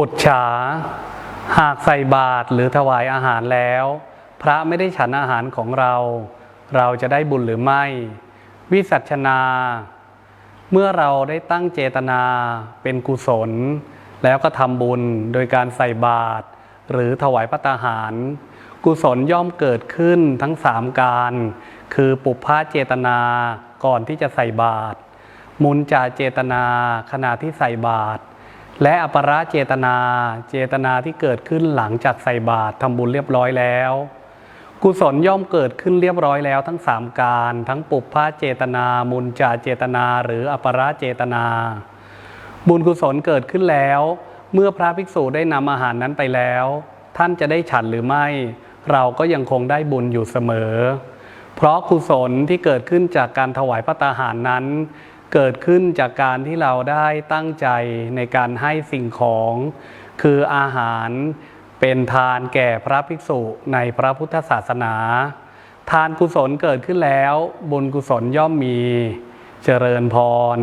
ปุจฉา หากใส่บาตรหรือถวายอาหารแล้ว พระไม่ได้ฉันอาหารของเรา เราจะได้บุญหรือไม่ วิสัชนา เมื่อเราได้ตั้งเจตนาเป็นกุศล แล้วก็ทำบุญโดยการใส่บาตรหรือถวายพระตาหาร กุศลย่อมเกิดขึ้นทั้งสามการ คือปุพพะเจตนาก่อนที่จะใส่บาตรมุนจาเจตนาขณะที่ใส่บาตร และอปราเจตนา เจตนาที่เกิดขึ้นหลังจากใส่บาตรทำบุญเรียบร้อยแล้ว กุศลย่อมเกิดขึ้นเรียบร้อยแล้วทั้งสามการ ทั้งปุพพะเจตนา มุนจาเจตนา หรืออปราเจตนา บุญกุศลเกิดขึ้นแล้ว เมื่อพระภิกษุได้นำอาหารนั้นไปแล้ว ท่านจะได้ฉันหรือไม่ เราก็ยังคงได้บุญอยู่เสมอ เพราะกุศลที่เกิดขึ้นจากการถวายพระตาหารนั้น เกิดขึ้นจากการที่เราได้ตั้งใจในการให้สิ่งของ คืออาหารเป็นทานแก่พระภิกษุในพระพุทธศาสนา ทานกุศลเกิดขึ้นแล้ว บุญกุศลย่อมมี เจริญพร